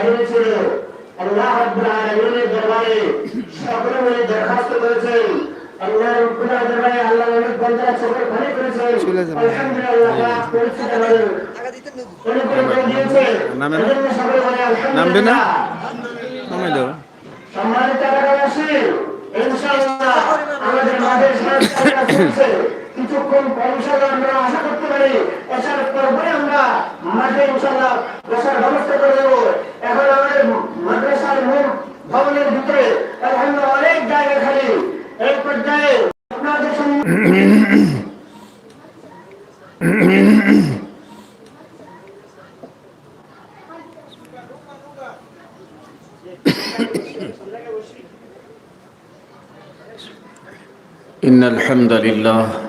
পাঠিয়েছিল আল্লাহ রাব্বুল আলামিনের দরবারে সকলে মিলে দরখাস্ত করেছেন। আল্লাহ রাব্বুল দরবারে আল্লাহ অনেক বন্দারা সকল ভালো করেছেন। আলহামদুলিল্লাহ পরিচিত হলেন নামে নামবে না? আলহামদুলিল্লাহ দাও সম্মানিত এলাকাবাসী ইনশাআল্লাহ আমাদের মাঝে সংস্কারটা চলছে কিছুক্ষণ পৌঁছালে আমরা আশা করতে পারি এছাড়া পরে আমরা মাঠে ইনশাআল্লাহ বসার ব্যবস্থা করে দেবো এখন আমাদের মাদ্রাসার মূল ভবনের ভিতরে আলহামদুলিল্লাহ অনেক জায়গা খালি এই পর্যায়ে আপনাদের সঙ্গে إن الحمد لله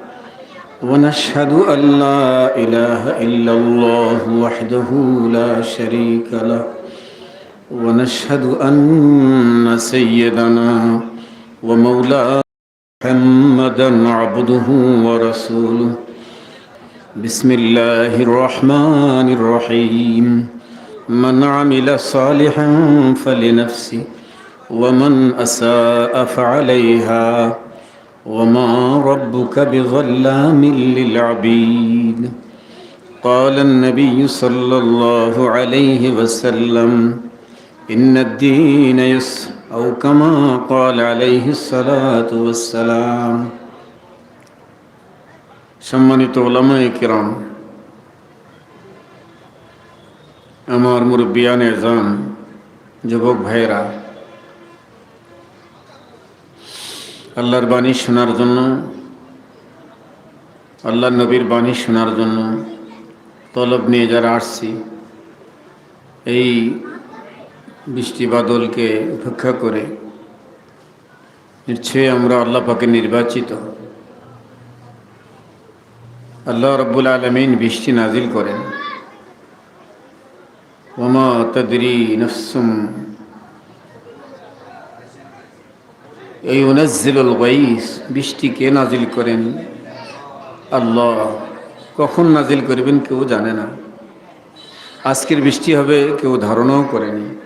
ونشهد أن لا إله إلا الله وحده لا شريك له. ونشهد أن سيدنا ومولانا محمدا عبده ورسوله. بسم الله الرحمن الرحيم. من عمل صالحا فلنفسه ومن أساء فعليها. وما ربك بظلام للعبيد قال النبي صلى الله عليه وسلم إن الدين يسر أو كما قال عليه الصلاة والسلام সম্মানিত ওলামায়ে কিরাম আমার মুরব্বিয়ানে জান যুবক ভাইরা আল্লাহর বাণী শোনার জন্য আল্লাহ নবীর বাণী শোনার জন্য তলব নিয়ে যারা আসছি, এই বৃষ্টি বাদলকে উপেক্ষা করে নিশ্চয়ই আমরা আল্লাহ পাকে নির্বাচিত। আল্লাহ রব্বুল আলমিন বৃষ্টি নাজিল করেন। ওমা তদরি নফসুম এই উনাজ্জিলুল গাইস বৃষ্টি কে নাজিল করেন? আল্লাহ, কখন নাজিল করবেন কেউ জানে না। আজকের বৃষ্টি হবে, কেউ ধারণাও করেনি।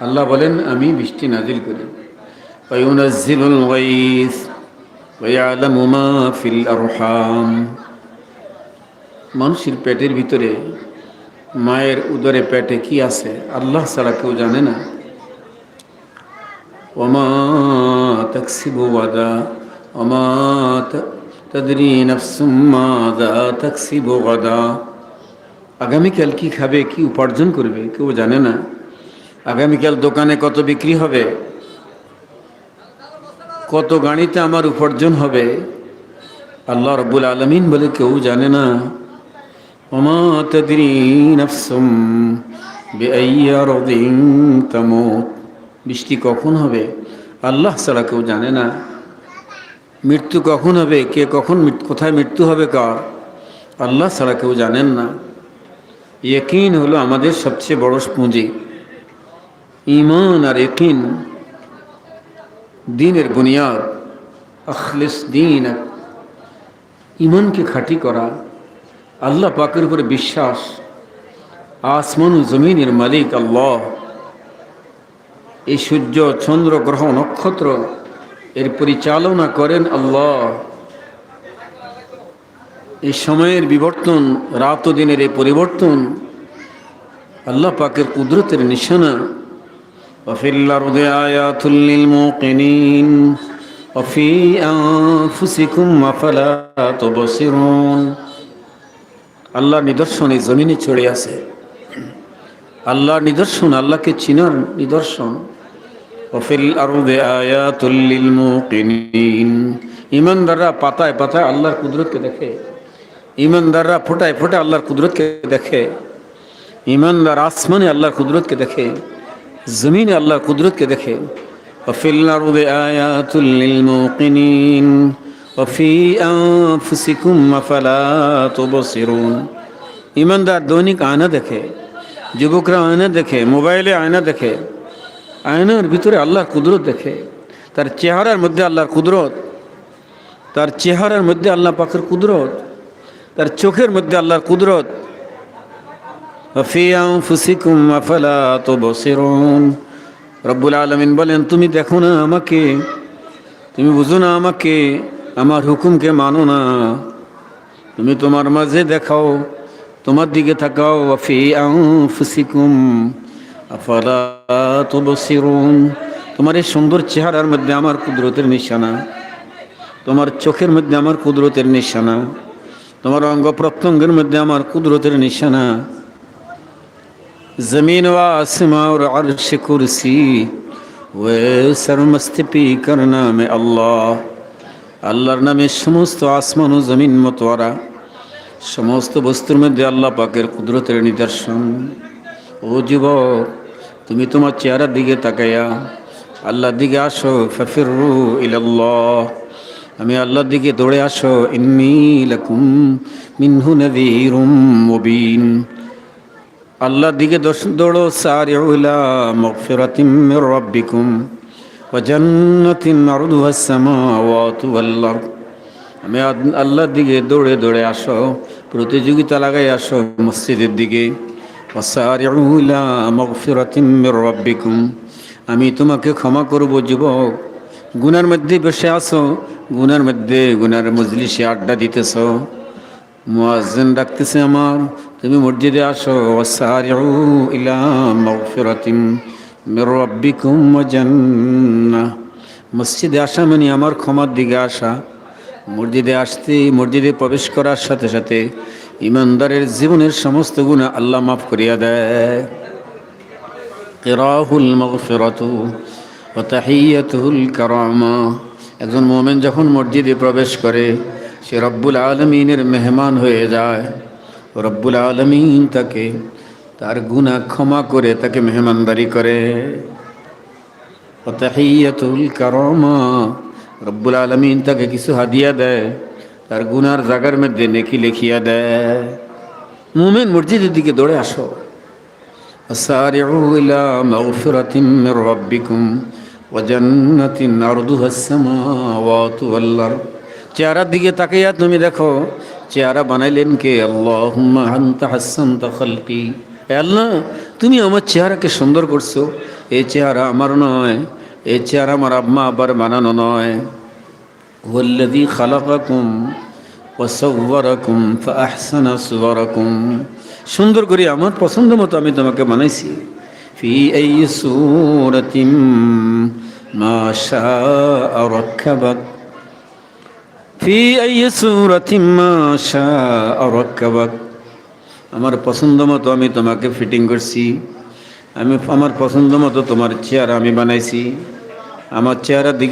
আল্লাহ বলেন, আমি বৃষ্টি নাজিল করি। ওয়ুনাজ্জিলুল গাইস ওয়ায়ালামু ফিল আরহাম। মানুষের পেটের ভিতরে, মায়ের উদরে পেটে কি আছে? আল্লাহ ছাড়া কেউ জানে না। وما تكسب غدا وما تدري نفس ماذا تكسب غدا আগামীকাল কি খাবে কি উপার্জন করবে কেউ জানে না আগামীকাল দোকানে কত বিক্রি হবে কত গাড়িতে আমার উপার্জন হবে আল্লাহ রব্বুল আলমিন বলে কেউ জানে না ওমা তদরি নফসুম বেআইয়া রদিন তামুত বৃষ্টি কখন হবে? আল্লাহ ছাড়া কেউ জানে না। মৃত্যু কখন হবে? কে কখন কোথায় মৃত্যু হবে কার? আল্লাহ ছাড়া কেউ জানেন না। ইয়কিন হলো আমাদের সবচেয়ে বড় পুঁজি। ইমান আর ইকিন দিনের বুনিয়াদ। আখলিস দিন ইমানকে খাঁটি করা। আল্লাহ পাকের উপরে বিশ্বাস। আসমান জমিনের মালিক আল্লাহ। এই সূর্য চন্দ্র গ্রহ নক্ষত্র এর পরিচালনা করেন আল্লাহ এই সময়ের বিবর্তন রাত ও দিনের এই পরিবর্তন আল্লাহ পাকের কুদরতের নিশানা وفي الأرض آيات للموقنين وفي أنفسكم أفلا تبصرون আল্লাহ নিদর্শন এই জমিনে ছড়ে আছে আল্লাহর নিদর্শন আল্লাহকে চিনার নিদর্শন ওফিল আরদে আয়াতুল্লিল মুকিনিন ইমানদাররা পাতায় পাতায় আল্লাহর কুদরতকে দেখে ইমানদাররা ফোটায় ফোটায় আল্লাহর কুদরতকে দেখে ইমানদার আসমানে আল্লাহর কুদরতকে দেখে জমিনে আল্লাহর কুদরতকে দেখে وفي الأرض آيات للموقنين وفي أنفسكم أفلا تبصرون ইমানদার দৈনিক আয়না দেখে যুবকরা আয়না দেখে মোবাইলে আয়না দেখে আয়নার ভিতরে আল্লাহর কুদরত দেখে, তার চেহারার মধ্যে আল্লাহর কুদরত, তার চেহারার মধ্যে আল্লাহ পাখের কুদরত, তার চোখের মধ্যে আল্লাহর কুদরত। রব্বুল আলমিন বলেন, তুমি দেখো না আমাকে, তুমি বুঝো না আমাকে, আমার হুকুমকে মানো না। তুমি তোমার মাঝে দেখাও, তোমার দিকে থাকাও তাকাও ওয়াফি ফুসিকুম তোমার এই সুন্দর চেহারার মধ্যে আমার কুদরতের নিশানা। তোমার চোখের মধ্যে আমার কুদরতের নিশানা। তোমার অঙ্গ প্রত্যঙ্গের মধ্যে আমার কুদরতের নিশানা। জমিন ওয়া আসমা ওর আরশে কুরসি। ওয়ে সরমস্তিপি কার নামে আল্লাহ। আল্লাহর নামে সমস্ত আসমান ও জমিন মতোয়ারা। সমস্ত বস্তুর মধ্যে আল্লাহ পাকের কুদরতের নিদর্শন। ও যুবক, তুমি তোমার চেহারার দিকে তাকাইয়া আল্লাহর দিকে আসো ফফিরু ইলাল্লাহ। আমি আল্লাহর দিকে দৌড়ে আসো, ইন্নী লাকুম মিনহু নাযীরুম মুবিন। আল্লাহর দিকে দৌড়ো, সারিউ ইলা মাগফিরাতিম মির রাব্বিকুম ওয়া জান্নাতিন আরদুহা সামাওয়াতু ওয়াল আরদ। আমি আল্লাহর দিকে দৌড়ে দৌড়ে আসো, প্রতিযোগিতা লাগাই আসো মসজিদের দিকে। ওয়াসারিউ ইলা মাগফিরাতিম মির রাব্বিকুম। আমি তোমাকে ক্ষমা করব, যুবক। গুনার মধ্যে বসে আসো গুনার মধ্যে, গুনার মজলিসে আড্ডা দিতেছো? মুয়াজ্জিন ডাকতেছে আমার, তুমি মসজিদে আসো। ওয়াসারিউ ইলা মাগফিরাতিম মির রাব্বিকুম ওয়া জান্নাহ। মসজিদে আসা মানে আমার ক্ষমার দিকে আসা। মসজিদে আসতে, মসজিদে প্রবেশ করার সাথে সাথে ইমানদারের জীবনের সমস্ত গুণা আল্লাহ মাফ করিয়া দেয়। একজন মোমেন যখন মসজিদে প্রবেশ করে, সে রব্বুল আলমিনের মেহমান হয়ে যায়। রব্বুল আলমিন তাকে তার গুনাহ ক্ষমা করে তাকে মেহমানদারি করে। তাহিয়াতুল কারমা। রব্বুল আলমিন তাকে কিছু হাদিয়া দেয়। তার গুনার জাগার মধ্যে নেকি লেখিয়া দেয় মুমিন মসজিদের দিকে দৌড়ে আসো سارعوا إلى مغفرة من ربكم وجنة أرضها السماوات والأرض চেহারার দিকে তাকাইয়া তুমি দেখো চেহারা বানাইলেন কে আল্লাহুম্মা আনতা হাসানতা খালকি হে আল্লাহ তুমি আমার চেহারাকে সুন্দর করছো এই চেহারা আমার নয় এই চেহারা আমার আম্মা আবার বানানো নয় والذي خلقكم وصوركم فأحسن صوركم সুন্দর করে আমার পছন্দ মতো আমি তোমাকে বানাইছি ফি এই সুরতিম মা শাআ রাক্কাবাক ফি এই সুরতিম মা শাআ রাক্কাবাক আমার পছন্দ মতো আমি তোমাকে ফিটিং করছি আমি আমার পছন্দ মতো তোমার চেহারা আমি বানাইছি আমার চেহারা দিকে